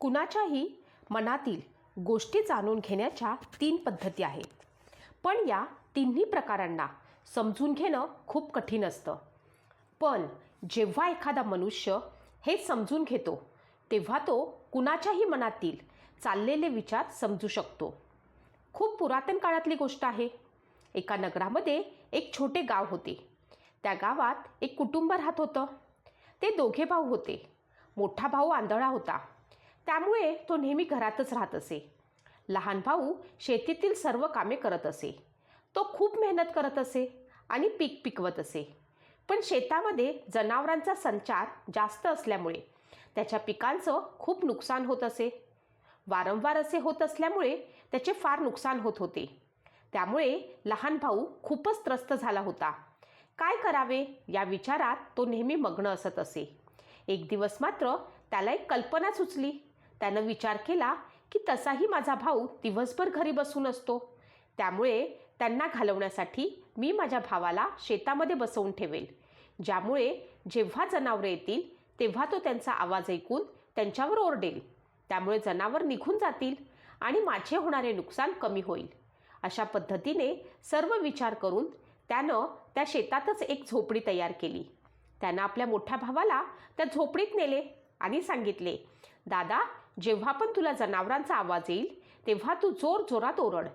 कुणाच्याही मनातील गोष्टी जाणून घेण्याच्या तीन पद्धती आहेत. पण या तिन्ही प्रकारांना समजून घेणं खूप कठीण असतं. पण जेव्हा एखादा मनुष्य हे समजून घेतो तेव्हा तो कुणाच्याही मनातील चाललेले विचार समजू शकतो. खूप पुरातन काळातली गोष्ट आहे. एका नगरामध्ये एक छोटे गाव होते. त्या गावात एक कुटुंब राहत होतं. ते दोघे भाऊ होते. मोठा भाऊ आंधळा होता. त्यामुळे तो नेहमी घरातच राहत असे. लहान भाऊ शेतीतील सर्व कामे करत असे. तो खूप मेहनत करत असे आणि पीक पिकवत असे. पण शेतामध्ये जनावरांचा संचार जास्त असल्यामुळे त्याच्या पिकांचं खूप नुकसान होत असे. वारंवार असे होत असल्यामुळे त्याचे फार नुकसान होत होते. त्यामुळे लहान भाऊ खूपच त्रस्त झाला होता. काय करावे या विचारात तो नेहमी मग्न असत असे. एक दिवस मात्र त्याला एक कल्पना सुचली. त्यानं विचार केला की तसाही माझा भाऊ दिवसभर घरी बसून असतो. त्यामुळे त्यांना घालवण्यासाठी मी माझ्या भावाला शेतामध्ये बसवून ठेवेल. ज्यामुळे जेव्हा जनावरे येतील तेव्हा तो त्यांचा आवाज ऐकून त्यांच्यावर ओरडेल. त्यामुळे जनावर निघून जातील आणि माझे होणारे नुकसान कमी होईल. अशा पद्धतीने सर्व विचार करून त्यानं त्या शेतातच एक झोपडी तयार केली. त्यानं आपल्या मोठ्या भावाला त्या झोपडीत नेले आणि सांगितले दादा जेव्हा पण तुला जनावरांचा आवाज येईल तेव्हा तू जोर जोरात ओरड.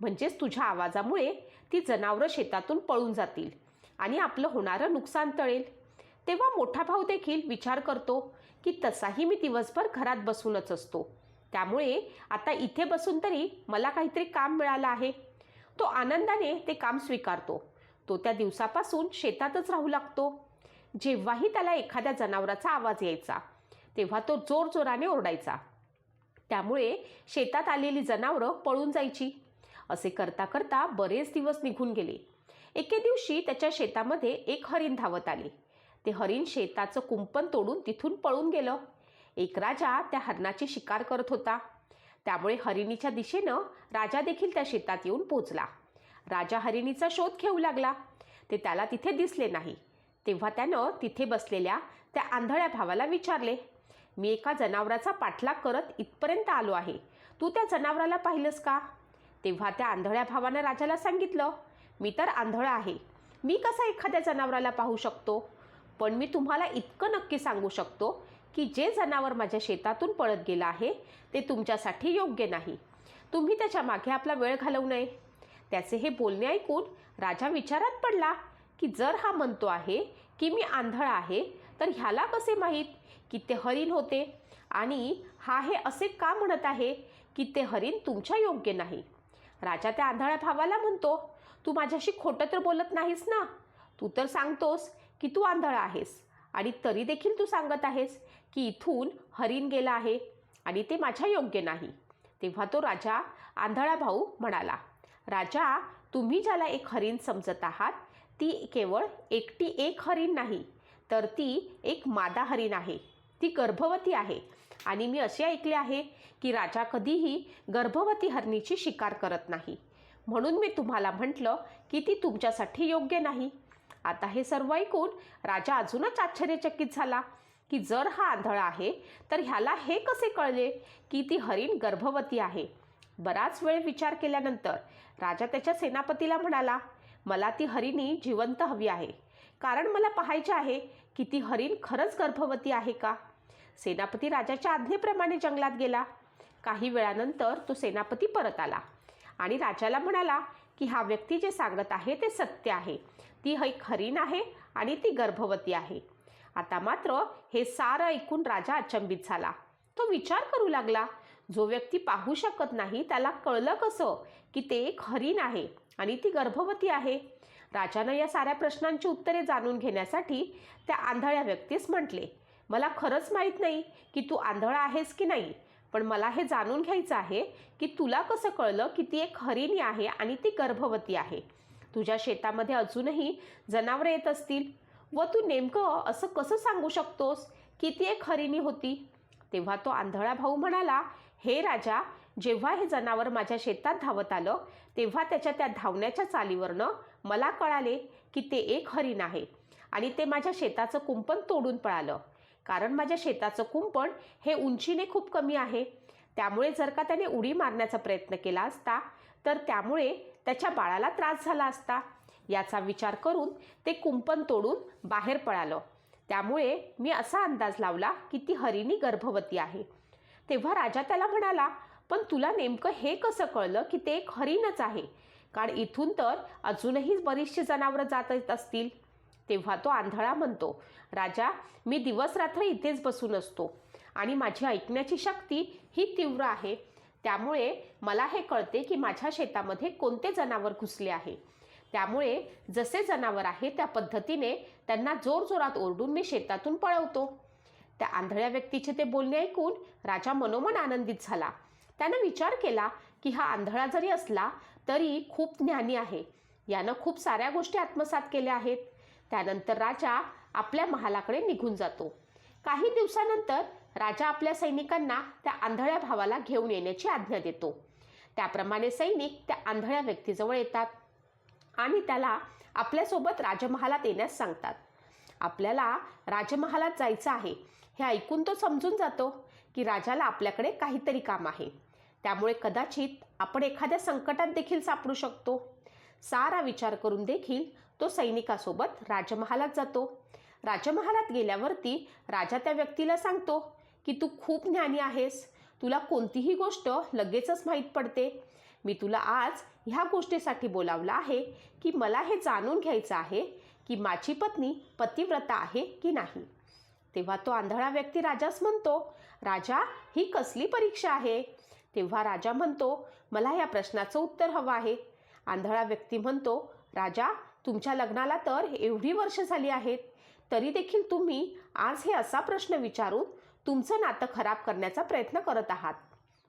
म्हणजेच तुझ्या आवाजामुळे ती जनावरं शेतातून पळून जातील आणि आपलं होणारं नुकसान टळेल. तेव्हा मोठा भाऊ देखील विचार करतो की तसाही मी दिवसभर घरात बसूनच असतो. त्यामुळे आता इथे बसून तरी मला काहीतरी काम मिळालं आहे. तो आनंदाने ते काम स्वीकारतो. तो त्या दिवसापासून शेतातच राहू लागतो. जेव्हाही त्याला एखाद्या जनावराचा आवाज यायचा तेव्हा तो जोरजोराने ओरडायचा. त्यामुळे शेतात आलेली जनावरं पळून जायची. असे करता करता बरेच दिवस निघून गेले. एके दिवशी त्याच्या शेतामध्ये एक हरिण धावत आले. ते हरिण शेताचं कुंपण तोडून तिथून पळून गेलं. एक राजा त्या हरणाची शिकार करत होता. त्यामुळे हरिणीच्या दिशेनं राजा देखील त्या शेतात येऊन पोचला. राजा हरिणीचा शोध घेऊ लागला. ते त्याला तिथे दिसले नाही. तेव्हा त्यानं तिथे बसलेल्या त्या आंधळ्या भावाला विचारले मी एका जनावराचा पाठलाग करत इथपर्यंत आलो आहे. तू त्या जनावराला पाहिलंस का? तेव्हा त्या आंधळ्या भावानं राजाला सांगितलं मी तर आंधळा आहे. मी कसा एखाद्या जनावराला पाहू शकतो? पण मी तुम्हाला इतकं नक्की सांगू शकतो की जे जनावर माझ्या शेतातून पळत गेलं आहे ते तुमच्यासाठी योग्य नाही. तुम्ही त्याच्यामागे आपला वेळ घालवू नये. त्याचे हे बोलणे ऐकून राजा विचारात पडला की जर हा म्हणतो आहे की मी आंधळा आहे तर ह्याला कसे माहीत? की ते हरिण होते. आणि हा हे असे का म्हणत आहे की ते हरिण तुमच्या योग्य नाही? राजा त्या आंधळ्या भावाला म्हणतो तू माझ्याशी खोटं तर बोलत नाहीस ना? तू तर सांगतोस की तू आंधळा आहेस. आणि तरी देखील तू सांगत आहेस की इथून हरिण गेला आहे आणि ते माझ्या योग्य नाही. तेव्हा तो राजा आंधळा भाऊ म्हणाला राजा तुम्ही ज्याला एक हरिण समजत आहात ती केवळ एकटी एक हरिण नाही तर ती एक मादा हरिण आहे. ती गर्भवती आहे. आणि मी असे ऐकले आहे की राजा कधीही गर्भवती हरणीची शिकार करत नाही. म्हणून मी तुम्हाला म्हटलं की ती तुमच्यासाठी योग्य नाही. आता हे सर्व ऐकून राजा अजूनच आश्चर्यचकित झाला की जर हा आंधळा आहे तर ह्याला हे कसे कळले की ती हरिण गर्भवती आहे? बराच वेळ विचार केल्यानंतर राजा त्याच्या सेनापतीला म्हणाला मला ती हरिणी जिवंत हवी आहे. कारण मला पाहायचे आहे की ती हरिण खरंच गर्भवती आहे का? सेनापती राजाच्या आज्ञेप्रमाणे जंगलात गेला. काही वेळानंतर तो सेनापती परत आला आणि राजाला म्हणाला की हा व्यक्ती जे सांगत आहे ते सत्य आहे. ती है हरिण आहे आणि ती गर्भवती आहे. आता मात्र हे सारं ऐकून राजा अचंबित झाला. तो विचार करू लागला. जो व्यक्ती पाहू शकत नाही त्याला कळलं कसं की ते एक हरिण आहे आणि ती गर्भवती आहे. राजानं या साऱ्या प्रश्नांची उत्तरे जाणून घेण्यासाठी त्या आंधळ्या व्यक्तीस म्हटले मला खरंच माहीत नाही की तू आंधळा आहेस की नाही पण मला हे जाणून घ्यायचं आहे की तुला कसं कळलं की ती एक हरिणी आहे आणि ती गर्भवती आहे. तुझ्या शेतामध्ये अजूनही जनावरं येत असतील. व तू नेमकं असं कसं सांगू शकतोस की ती एक हरिणी होती? तेव्हा तो आंधळा भाऊ म्हणाला हे राजा जेव्हा हे जनावर माझ्या शेतात धावत आलं तेव्हा त्याच्या त्या धावण्याच्या चालीवरनं मला कळाले की ते एक हरिण आहे आणि ते माझ्या शेताचं कुंपण तोडून पळालं. कारण माझ्या शेताचं कुंपण हे उंचीने खूप कमी आहे. त्यामुळे जर का त्याने उडी मारण्याचा प्रयत्न केला असता तर त्यामुळे त्याच्या बाळाला त्रास झाला असता. याचा विचार करून ते कुंपण तोडून बाहेर पळालं. त्यामुळे मी असा अंदाज लावला की ती हरिणी गर्भवती आहे. तेव्हा राजा त्याला म्हणाला पण तुला नेमकं हे कसं कळलं की ते एक हरिणच आहे? कारण इथून तर अजूनही बरीचशी जनावरं जात येत असतील. तेव्हा तो आंधळा म्हणतो राजा मी दिवसरात्र इथेच बसून असतो आणि माझी ऐकण्याची शक्ती ही तीव्र आहे. त्यामुळे मला हे कळते की माझ्या शेतामध्ये कोणते जनावर घुसले आहे. त्यामुळे जसे जनावर आहे त्या पद्धतीने त्यांना जोरजोरात ओरडून मी शेतातून पळवतो. त्या आंधळ्या व्यक्तीचे ते बोलणे ऐकून राजा मनोमन आनंदित झाला. त्यानं विचार केला की हा आंधळा जरी असला तरी खूप ज्ञानी आहे. यानं खूप साऱ्या गोष्टी आत्मसात केल्या आहेत. त्यानंतर राजा आपल्या महालाकडे निघून जातो. काही दिवसानंतर राजा आपल्या सैनिकांना त्या आंधळ्या भावाला घेऊन येण्याची आज्ञा देतो. त्याप्रमाणे सैनिक त्या आंधळ्या व्यक्तीजवळ येतात आणि त्याला आपल्यासोबत राजमहालात येण्यास सांगतात. आपल्याला राजमहालात जायचं आहे हे ऐकून तो समजून जातो की राजाला आपल्याकडे काहीतरी काम आहे. त्यामुळे कदाचित आपण एखाद्या संकटात देखील सापडू शकतो. सारा विचार करून देखील तो सैनिकासोबत राजमहालात जातो. राजमहालात गेल्यावरती राजा त्या व्यक्तीला सांगतो की तू खूप ज्ञानी आहेस. तुला कोणतीही गोष्ट लगेचच माहीत पडते. मी तुला आज ह्या गोष्टीसाठी बोलावलं आहे की मला हे जाणून घ्यायचं आहे की माझी पत्नी पतिव्रता आहे की नाही. तेव्हा तो आंधळा व्यक्ती राजास म्हणतो राजा ही कसली परीक्षा आहे? तेव्हा राजा म्हणतो मला या प्रश्नाचं उत्तर हवं आहे. आंधळा व्यक्ती म्हणतो राजा तुमच्या लग्नाला तर एवढी वर्ष झाली आहेत तरी देखील तुम्ही आज हे असा प्रश्न विचारून तुमचं नातं खराब करण्याचा प्रयत्न करत आहात.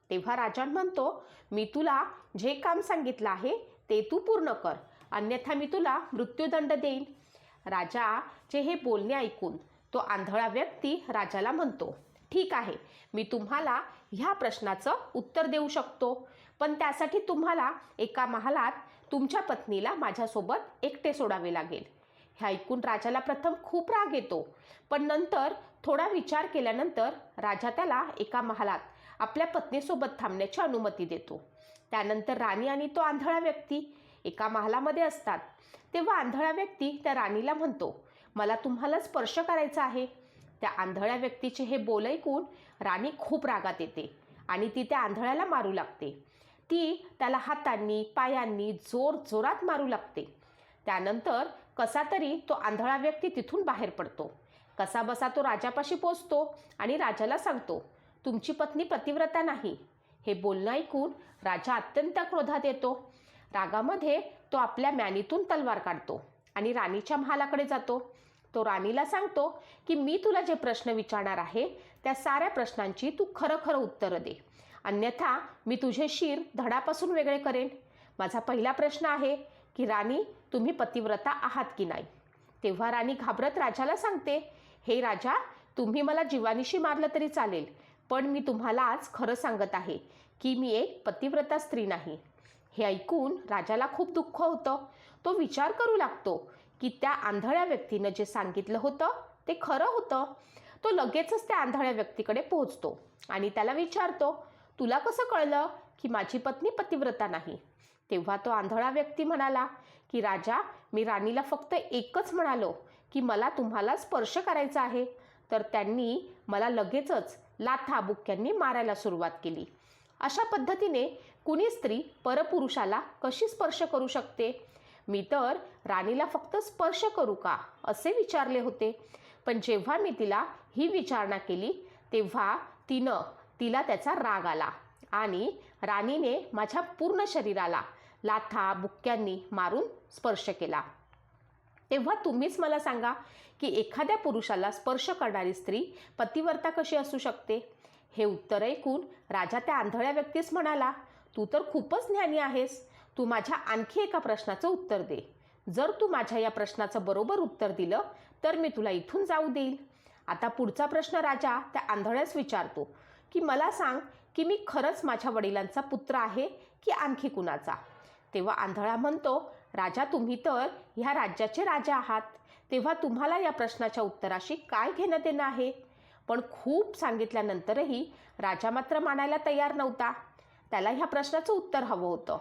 तेव्हा राजन म्हणतो मी तुला जे काम सांगितलं आहे ते तू पूर्ण कर. अन्यथा मी तुला मृत्यूदंड देईन. राजाचे हे बोलणे ऐकून तो आंधळा व्यक्ती राजाला म्हणतो ठीक आहे मी तुम्हाला ह्या प्रश्नाचं उत्तर देऊ शकतो. पण त्यासाठी तुम्हाला एका महालात तुमच्या पत्नीला माझ्यासोबत एकटे सोडावे लागेल. हे ऐकून राजाला प्रथम खूप राग येतो. पण नंतर थोडा विचार केल्यानंतर राजा त्याला एका महालात आपल्या पत्नीसोबत थांबण्याची अनुमती देतो. त्यानंतर राणी आणि तो आंधळा व्यक्ती एका महालामध्ये असतात. तेव्हा आंधळा व्यक्ती त्या राणीला म्हणतो मला तुम्हाला स्पर्श करायचा आहे. त्या आंधळ्या व्यक्तीचे हे बोल ऐकून राणी खूप रागात येते आणि ती त्या आंधळ्याला मारू लागते. ती त्याला हातांनी पायांनी जोर जोरात मारू लागते. त्यानंतर कसा तरी तो आंधळा व्यक्ती तिथून बाहेर पडतो. कसा बसा तो राजापाशी पोचतो आणि राजाला सांगतो तुमची पत्नी पतिव्रता नाही. हे बोलणं ऐकून राजा अत्यंत क्रोधात येतो. रागामध्ये तो आपल्या मॅनीतून तलवार काढतो आणि राणीच्या महालाकडे जातो. तो राणीला सांगतो की मी तुला जे प्रश्न विचारणार आहे त्या साऱ्या प्रश्नांची तू खरं खरं उत्तरं दे. अन्यथा मी तुझे शिर धडापासून वेगळे करेन. माझा पहिला प्रश्न आहे की राणी तुम्ही पतिव्रता आहात की नाही? तेव्हा राणी घाबरत राजाला सांगते हे राजा तुम्ही मला जीवानीशी मारलं तरी चालेल पण मी तुम्हाला आज खरं सांगत आहे की मी एक पतिव्रता स्त्री नाही. हे ऐकून राजाला खूप दुःख होतं. तो विचार करू लागतो की त्या आंधळ्या व्यक्तीनं जे सांगितलं होतं ते खरं होतं. तो लगेचच त्या आंधळ्या व्यक्तीकडे पोहोचतो आणि त्याला विचारतो तुला कसं कळलं की माझी पत्नी पतिव्रता नाही? तेव्हा तो आंधळा व्यक्ती म्हणाला की राजा मी राणीला फक्त एकच म्हणालो की मला तुम्हाला स्पर्श करायचा आहे. तर त्यांनी मला लगेचच लाथा बुक्क्यांनी मारायला सुरुवात केली. अशा पद्धतीने कुणी स्त्री परपुरुषाला कशी स्पर्श करू शकते? मी तर राणीला फक्त स्पर्श करू का असे विचारले होते. पण जेव्हा मी तिला ही विचारणा केली तेव्हा तिनं तिला त्याचा राग आला आणि राणीने माझ्या पूर्ण शरीराला लाथा बुक्क्यांनी मारून स्पर्श केला. तेव्हा तुम्हीच मला सांगा की एखाद्या पुरुषाला स्पर्श करणारी स्त्री पतिवर्ता कशी असू शकते? हे उत्तर ऐकून राजा त्या आंधळ्या व्यक्तीस म्हणाला तू तर खूपच ज्ञानी आहेस. तू माझ्या आणखी एका प्रश्नाचं उत्तर दे. जर तू माझ्या या प्रश्नाचं बरोबर उत्तर दिलं तर मी तुला इथून जाऊ देईल. आता पुढचा प्रश्न राजा त्या आंधळ्यास विचारतो. की मला सांग की मी खरंच माझ्या वडिलांचा पुत्र आहे की आणखी कुणाचा? तेव्हा आंधळा म्हणतो राजा तुम्ही तर ह्या राज्याचे राजा आहात. तेव्हा तुम्हाला या प्रश्नाच्या उत्तराशी काय घेणं देणं आहे? पण खूप सांगितल्यानंतरही राजा मात्र मानायला तयार नव्हता. त्याला ह्या प्रश्नाचं उत्तर हवं होतं.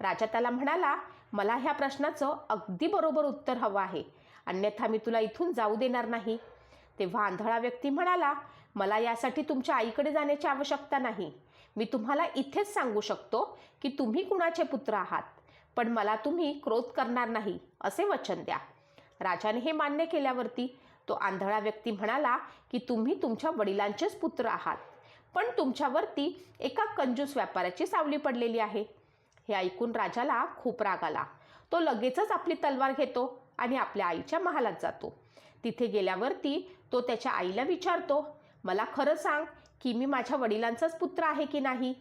राजा त्याला म्हणाला मला ह्या प्रश्नाचं अगदी बरोबर उत्तर हवं आहे. अन्यथा मी तुला इथून जाऊ देणार नाही. तेव्हा आंधळा व्यक्ती म्हणाला मला यासाठी तुमच्या आईकडे जाण्याची आवश्यकता नाही. मी तुम्हाला इथेच सांगू शकतो की तुम्ही कुणाचे पुत्र आहात. पण मला तुम्ही क्रोध करणार नाही असे वचन द्या. राजाने हे मान्य केल्यावरती तो आंधळा व्यक्ती म्हणाला की तुम्ही तुमच्या वडिलांचेच पुत्र आहात. पण तुमच्यावरती एका कंजूस व्यापाऱ्याची सावली पडलेली आहे. हे ऐकून राजाला खूप राग आला. तो लगेचच आपली तलवार घेतो आणि आपल्या आईच्या महालात जातो. तिथे गेल्यावरती तो त्याच्या आईला विचारतो मला खरं सांग की मी माझ्या वडिलांचाच पुत्र आहे की नाही?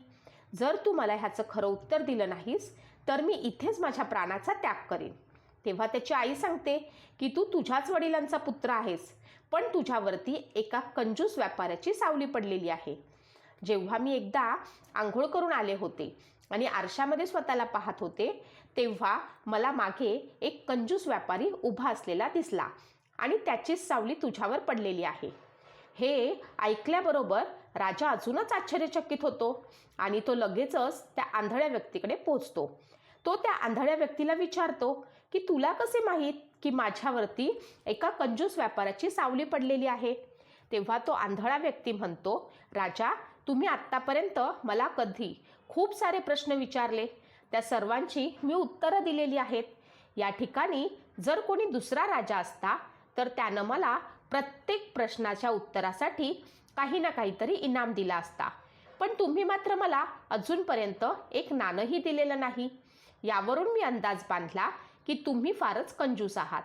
जर तू मला ह्याचं खरं उत्तर दिलं नाहीस तर मी इथेच माझ्या प्राणाचा त्याग करेन. तेव्हा त्याची आई सांगते की तू तुझ्याच वडिलांचा पुत्र आहेस पण तुझ्यावरती एका कंजूस व्यापाऱ्याची सावली पडलेली आहे. जेव्हा मी एकदा आंघोळ करून आले होते आणि आरशामध्ये स्वतःला पाहत होते तेव्हा मला मागे एक कंजूस व्यापारी उभा असलेला दिसला आणि त्याचीच सावली तुझ्यावर पडलेली आहे. हे ऐकल्याबरोबर राजा अजूनच आश्चर्यचकित होतो आणि तो लगेचच त्या आंधळ्या व्यक्तीकडे पोचतो तो त्या आंधळ्या व्यक्तीला विचारतो की तुला कसे माहीत की माझ्यावरती एका कंजूस व्यापाराची सावली पडलेली आहे? तेव्हा तो आंधळा व्यक्ती म्हणतो राजा तुम्ही आत्तापर्यंत मला कधी खूप सारे प्रश्न विचारले. त्या सर्वांची मी उत्तरं दिलेली आहेत. या ठिकाणी जर कोणी दुसरा राजा असता तर त्यानं मला प्रत्येक प्रश्नाच्या उत्तरासाठी काही ना काहीतरी इनाम दिला असता. पण तुम्ही मात्र मला अजूनपर्यंत एक नाणंही दिलेलं नाही. यावरून मी अंदाज बांधला की तुम्ही फारच कंजूस आहात.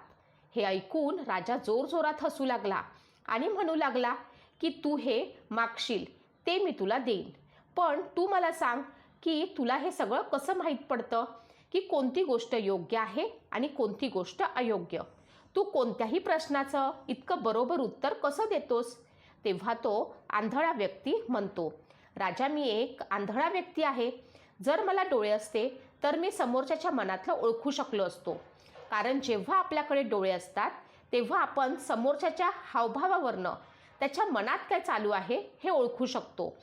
हे ऐकून राजा जोरजोरात हसू लागला आणि म्हणू लागला की तू हे मागशील ते मी तुला देईन. पण तू मला सांग की तुला हे सगळं कसं माहीत पडतं? की कोणती गोष्ट योग्य आहे आणि कोणती गोष्ट अयोग्य? तू कोणत्याही प्रश्नाचं इतकं बरोबर उत्तर कसं देतोस? तेव्हा तो आंधळा व्यक्ती म्हणतो राजा मी एक आंधळा व्यक्ती आहे. जर मला डोळे असते तर मी समोरच्याच्या मनातलं ओळखू शकलो असतो. कारण जेव्हा आपल्याकडे डोळे असतात तेव्हा आपण समोरच्याच्या हावभावावरनं त्याच्या मनात काय चालू आहे हे ओळखू शकतो.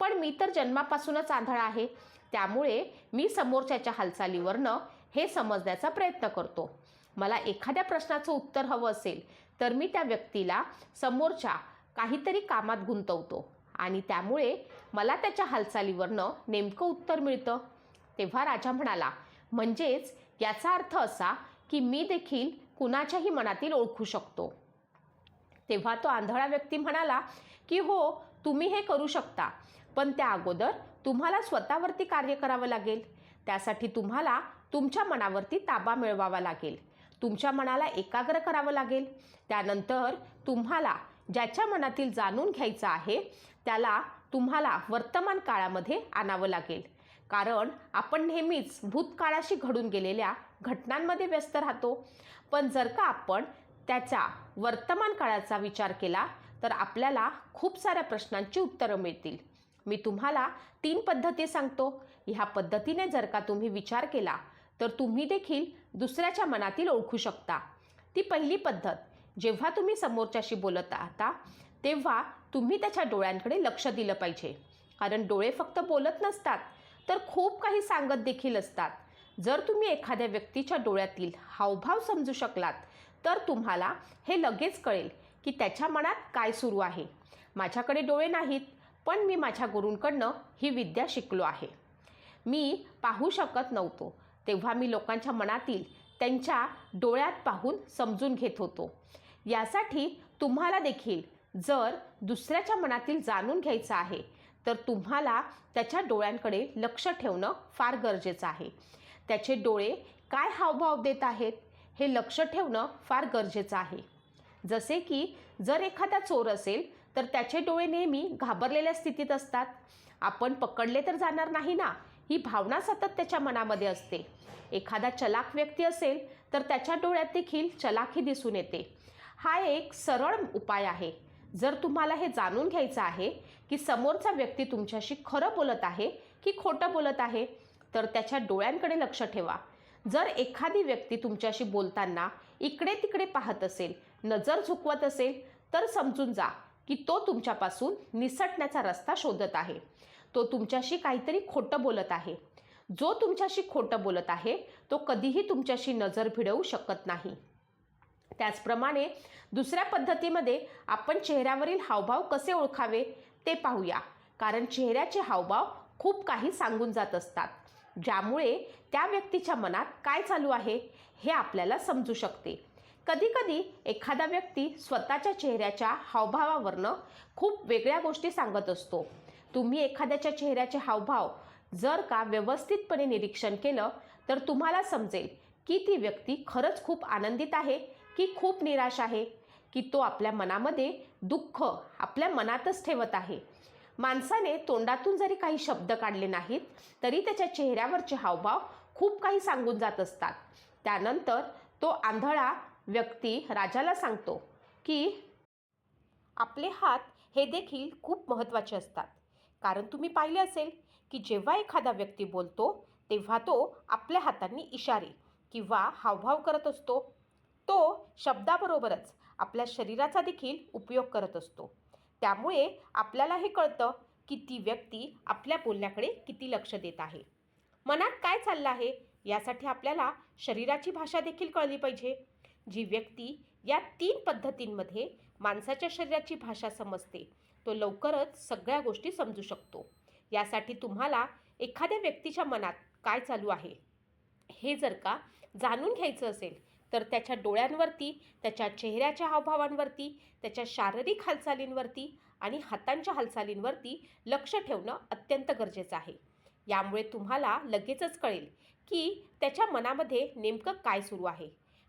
पण मी तर जन्मापासूनच आंधळा आहे. त्यामुळे मी समोरच्याच्या हालचालीवरनं हे समजण्याचा प्रयत्न करतो. मला एखाद्या प्रश्नाचं उत्तर हवं असेल तर मी त्या व्यक्तीला समोरच्या काहीतरी कामात गुंतवतो. आणि त्यामुळे मला त्याच्या हालचालीवरनं नेमकं उत्तर मिळतं. तेव्हा राजा म्हणाला म्हणजेच याचा अर्थ असा की मी देखील कुणाच्याही मनातील ओळखू शकतो. तेव्हा तो आंधळा व्यक्ती म्हणाला की हो तुम्ही हे करू शकता पण त्या अगोदर तुम्हाला स्वतःवरती कार्य करावं लागेल. त्यासाठी तुम्हाला तुमच्या मनावरती ताबा मिळवावा लागेल. तुमच्या मनाला एकाग्र करावं लागेल. त्यानंतर तुम्हाला ज्याच्या मनातील जाणून घ्यायचं आहे त्याला तुम्हाला वर्तमान काळामध्ये आणावं लागेल. कारण आपण नेहमीच भूतकाळाशी घडून गेलेल्या घटनांमध्ये व्यस्त राहतो. पण जर का आपण त्याचा वर्तमान काळाचा विचार केला तर आपल्याला खूप साऱ्या प्रश्नांची उत्तरं मिळतील. मी तुम्हाला तीन पद्धती सांगतो. ह्या पद्धतीने जर का तुम्ही विचार केला तर तुम्ही देखील दुसऱ्याच्या मनातील ओळखू शकता. ती पहिली पद्धत जेव्हा तुम्ही समोरच्याशी बोलत आहात तेव्हा तुम्ही त्याच्या डोळ्यांकडे लक्ष दिलं पाहिजे. कारण डोळे फक्त बोलत नसतात तर खूप काही सांगत देखील असतात. जर तुम्ही एखाद्या व्यक्तीच्या डोळ्यातील हावभाव समजू शकलात तर तुम्हाला हे लगेच कळेल की त्याच्या मनात काय सुरू आहे. माझ्याकडे डोळे नाहीत पण मी माझ्या गुरूंकडनं ही विद्या शिकलो आहे. मी पाहू शकत नव्हतो तेव्हा मी लोकांच्या मनातील त्यांच्या डोळ्यात पाहून समजून घेत होतो. यासाठी तुम्हाला देखील जर दुसऱ्याच्या मनातील जाणून घ्यायचं आहे तर तुम्हाला त्याच्या डोळ्यांकडे लक्ष ठेवणं फार गरजेचं आहे. त्याचे डोळे काय हावभाव देत आहेत हे लक्ष ठेवणं फार गरजेचं आहे. जसे की जर एखादा चोर असेल तर त्याचे डोळे नेहमी घाबरलेल्या स्थितीत असतात. आपण पकडले तर जाणार नाही ना? ही भावना सतत त्याच्या मनामध्ये असते. एखादा चलाक व्यक्ती असेल तर त्याच्या डोळ्यात देखील चलाखी दिसून येते. हा एक सरळ उपाय आहे. जर तुम्हाला हे जाणून घ्यायचं आहे की समोरचा व्यक्ती तुमच्याशी खरं बोलत आहे की खोटं बोलत आहे तर त्याच्या डोळ्यांकडे लक्ष ठेवा. जर एखादी व्यक्ती तुमच्याशी बोलताना इकडे तिकडे पाहत असेल नजर झुकवत असेल तर समजून जा की तो तुमच्यापासून निसटण्याचा रस्ता शोधत आहे. तो तुमच्याशी काहीतरी खोटं बोलत आहे. जो तुमच्याशी खोटं बोलत आहे तो कधीही तुमच्याशी नजर भिडवू शकत नाही. त्याचप्रमाणे दुसऱ्या पद्धतीमध्ये आपण चेहऱ्यावरील हावभाव कसे ओळखावे ते पाहूया. कारण चेहऱ्याचे हावभाव खूप काही सांगून जात असतात. ज्यामुळे त्या व्यक्तीच्या मनात काय चालू आहे हे आपल्याला समजू शकते. कधीकधी एखादा व्यक्ती स्वतःच्या चेहऱ्याच्या हावभावावरनं खूप वेगळ्या गोष्टी सांगत असतो. तुम्ही एखाद्याच्या चेहऱ्याचे हावभाव जर का व्यवस्थितपणे निरीक्षण केलं तर तुम्हाला समजेल की ती व्यक्ती खरंच खूप आनंदित आहे की खूप निराश आहे की तो आपल्या मनामध्ये दुःख आपल्या मनातच ठेवत आहे. माणसाने तोंडातून जरी काही शब्द काढले नाहीत तरी त्याच्या चेहऱ्यावरचे हावभाव खूप काही सांगून जात असतात. त्यानंतर तो आंधळा व्यक्ती राजाला सांगतो की आपले हात हे देखील खूप महत्त्वाचे असतात. कारण तुम्ही पाहिले असेल की जेव्हा एखादा व्यक्ती बोलतो तेव्हा तो आपल्या हातांनी इशारे किंवा हावभाव करत असतो. तो शब्दाबरोबरच आपल्या शरीराचा देखील उपयोग करत असतो. त्यामुळे आपल्याला हे कळतं की ती व्यक्ती आपल्या बोलण्याकडे किती लक्ष देत आहे. मनात काय चाललं आहे यासाठी आपल्याला शरीराची भाषा देखील कळली पाहिजे. जी व्यक्ती या तीन पद्धतींमध्ये माणसाच्या शरीराची भाषा समजते तो लवकरच सगळ्या गोष्टी समजू शकतो. यासाठी तुम्हाला एखाद्या व्यक्तीच्या मनात काय चालू आहे? हे जर का जाणून घ्यायचं असेल तर त्याच्या डोळ्यांवरती त्याच्या चेहऱ्याच्या हावभावांवरती त्याच्या शारीरिक हालचालींवरती आणि हातांच्या हालचालींवरती लक्ष ठेवणं अत्यंत गरजेचं आहे. यामुळे तुम्हाला लगेचच कळेल की त्याच्या मनामध्ये नेमकं काय सुरू आहे.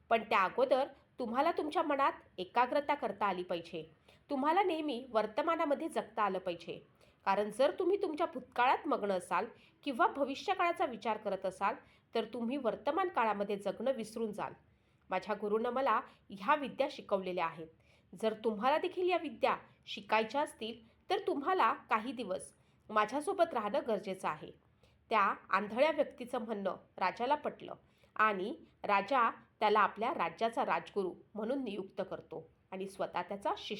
पण त्या अगोदर तुम्हाला तुमच्या मनात एकाग्रता करता आली पाहिजे. तुम्हाला नेहमी वर्तमानामध्ये जगता आलं पाहिजे. कारण जर तुम्ही तुमच्या भूतकाळात मग्न असाल किंवा भविष्यकाळाचा विचार करत असाल तर तुम्ही वर्तमान काळामध्ये जगणं विसरून जाल. माझ्या गुरुनं मला ह्या विद्या शिकवलेल्या आहेत. जर तुम्हाला देखील या विद्या शिकायच्या असतील तर तुम्हाला काही दिवस माझ्यासोबत राहणं गरजेचं आहे. त्या आंधळ्या व्यक्तीचं म्हणणं राजाला पटलं आणि राजा त्याला आपल्या राज्याचा राजगुरू म्हणून नियुक्त करतो आणि स्वतः त्याचा शिष्य